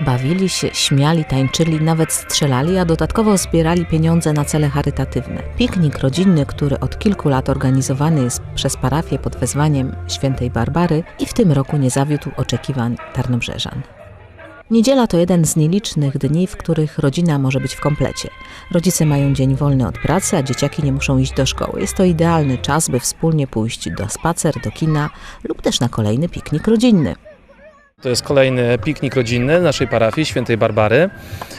Bawili się, śmiali, tańczyli, nawet strzelali, a dodatkowo zbierali pieniądze na cele charytatywne. Piknik rodzinny, który od kilku lat organizowany jest przez parafię pod wezwaniem świętej Barbary i w tym roku nie zawiódł oczekiwań Tarnobrzeżan. Niedziela to jeden z nielicznych dni, w których rodzina może być w komplecie. Rodzice mają dzień wolny od pracy, a dzieciaki nie muszą iść do szkoły. Jest to idealny czas, by wspólnie pójść do spacer, do kina lub też na kolejny piknik rodzinny. To jest kolejny piknik rodzinny naszej parafii Świętej Barbary.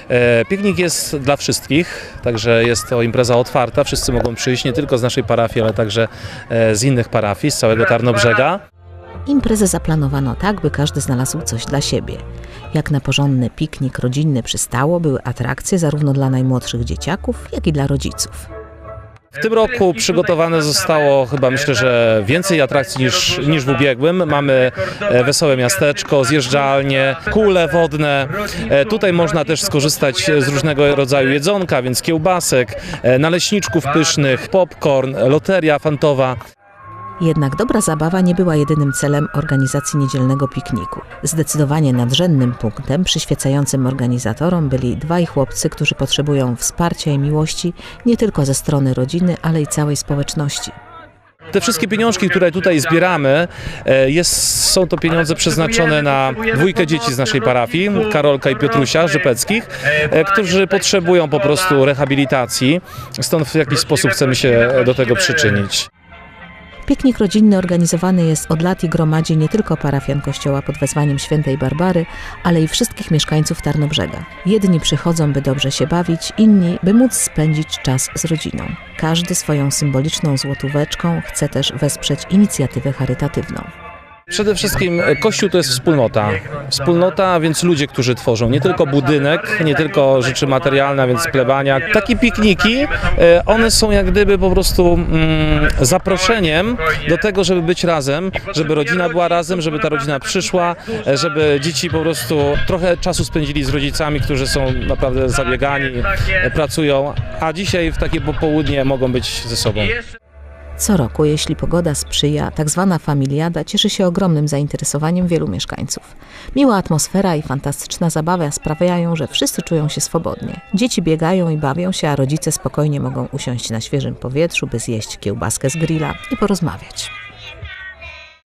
E, Piknik jest dla wszystkich, także jest to impreza otwarta. Wszyscy mogą przyjść nie tylko z naszej parafii, ale także e, z innych parafii, z całego Tarnobrzega. Imprezę zaplanowano tak, by każdy znalazł coś dla siebie. Jak na porządny piknik rodzinny przystało, były atrakcje zarówno dla najmłodszych dzieciaków, jak i dla rodziców. W tym roku przygotowane zostało chyba myślę, że więcej atrakcji niż, niż w ubiegłym. Mamy e, wesołe miasteczko, zjeżdżalnie, kule wodne. E, Tutaj można też skorzystać z różnego rodzaju jedzonka, więc kiełbasek, e, naleśniczków pysznych, popcorn, loteria fantowa. Jednak dobra zabawa nie była jedynym celem organizacji niedzielnego pikniku. Zdecydowanie nadrzędnym punktem przyświecającym organizatorom byli dwaj chłopcy, którzy potrzebują wsparcia i miłości nie tylko ze strony rodziny, ale i całej społeczności. Te wszystkie pieniążki, które tutaj zbieramy, e, jest, są to pieniądze przeznaczone na dwójkę dzieci z naszej parafii, Karolka i Piotrusia Żypeckich, e, którzy potrzebują po prostu rehabilitacji. Stąd w jakiś sposób chcemy się do tego przyczynić. Piknik rodzinny organizowany jest od lat i gromadzi nie tylko parafian kościoła pod wezwaniem świętej Barbary, ale i wszystkich mieszkańców Tarnobrzega. Jedni przychodzą, by dobrze się bawić, inni, by móc spędzić czas z rodziną. Każdy swoją symboliczną złotóweczką chce też wesprzeć inicjatywę charytatywną. Przede wszystkim e, Kościół to jest wspólnota. Wspólnota, więc ludzie, którzy tworzą nie tylko budynek, nie tylko rzeczy materialne, więc plebania. Takie pikniki, e, one są jak gdyby po prostu mm, zaproszeniem do tego, żeby być razem, żeby rodzina była razem, żeby ta rodzina przyszła, e, żeby dzieci po prostu trochę czasu spędzili z rodzicami, którzy są naprawdę zabiegani, pracują, a dzisiaj w takie popołudnie mogą być ze sobą. Co roku, jeśli pogoda sprzyja, tak zwana familiada cieszy się ogromnym zainteresowaniem wielu mieszkańców. Miła atmosfera i fantastyczna zabawa sprawiają, że wszyscy czują się swobodnie. Dzieci biegają i bawią się, a rodzice spokojnie mogą usiąść na świeżym powietrzu, by zjeść kiełbaskę z grilla i porozmawiać.